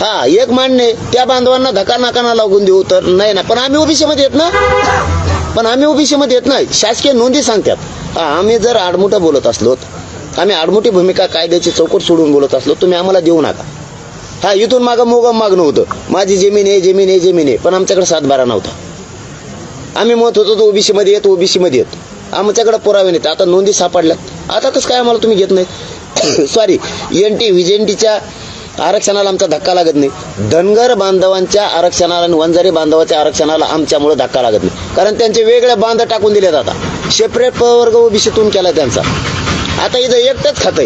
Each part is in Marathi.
हा एक मान्य आहे, त्या बांधवांना धक्का नाकाना लागून देऊ तर नाही ना. पण आम्ही ओबीसी मध्ये येत ना? पण आम्ही ओबीसी मध्ये येत नाही शासकीय नोंदी सांगतात. हा आम्ही जर आडमुठं बोलत असलो आम्ही आडमुठी भूमिका कायद्याची चौकट सोडून बोलत असलो तुम्ही आम्हाला देऊ नका. हा इथून मागं मोगम मागणं होतं. माझी जमीन आहे जमीन आहे जमीन आहे. पण आमच्याकडे सातबारा नव्हता. आम्ही मत होतो तो ओबीसी मध्ये येत ओबीसी मध्ये येत आमच्याकडे पुरावे नाहीत. आता नोंदी सापडल्यात. आता कसं काय आम्हाला तुम्ही घेत नाही? सॉरी एन टी व्हिजेंटीच्या आरक्षणाला आमचा धक्का लागत नाही. धनगर बांधवांच्या आरक्षणाला आणि वंजारी बांधवाच्या आरक्षणाला आमच्यामुळे धक्का लागत नाही. कारण त्यांचे वेगळे बांध टाकून दिले आता. सेपरेट प्रवर्ग ओबीसीतून केला त्यांचा. आता इथं एकटंच खात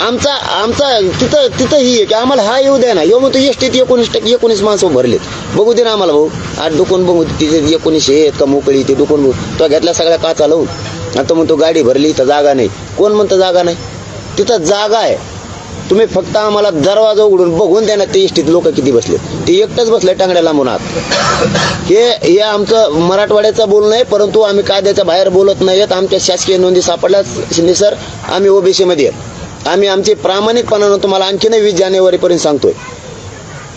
आमचा आमचा तिथं तिथं ही आहे की आम्हाला हा येऊ द्या ना. येऊ म्हणतो एसटीत एकोणीस टक्के एकोणीस माणसं भरलेत. बघू दे ना आम्हाला भाऊ. आठ दुकान बघू दे. तिथे एकोणीसशे आहेत का मोकळी ते दुकान बघू. तो घेतला सगळ्या काचा लावून. आता म्हणतो गाडी भरली इथं जागा नाही. कोण म्हणतं जागा नाही? तिथं जागा आहे. तुम्ही फक्त आम्हाला दरवाजा उघडून बघून द्या ना ते इष्टीत लोक किती बसले ते एकटंच बसले टांगड्या लांबून आत. हे हे आमचं मराठवाड्याचं बोलणं आहे परंतु आम्ही कायद्याच्या बाहेर बोलत नाहीत आमच्या शासकीय नोंदी सापडल्या शिंदे सर आम्ही ओबीसीमध्ये आम्ही आमची प्रामाणिकपणानं तुम्हाला आणखीनही वीस जानेवारीपर्यंत सांगतोय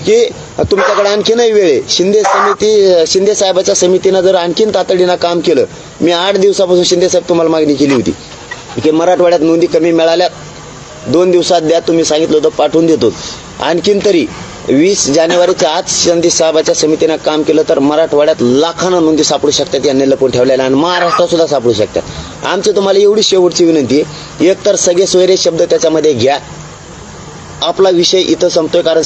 की तुमच्याकडे आणखीनही वेळ आहे. शिंदे समिती शिंदे साहेबाच्या समितीनं जर आणखीन तातडीनं काम केलं मी आठ दिवसापासून शिंदे साहेब तुम्हाला मागणी केली होती की मराठवाड्यात नोंदी कमी मिळाल्यात. दोन दिवसात द्या तुम्ही सांगितलं होतं पाठवून देतो. आणखीन तरी वीस जानेवारीच्या आज संधी साहेबाच्या समितीनं काम केलं तर मराठवाड्यात लाखांना नोंदी सापडू शकतात यांनी लपून ठेवलेल्या. आणि महाराष्ट्रात सुद्धा सापडू शकतात. आमची तुम्हाला एवढी शेवटची विनंती आहे. एकतर सगळे सोयरे शब्द त्याच्यामध्ये घ्या. आपला विषय इथं संपतोय कारण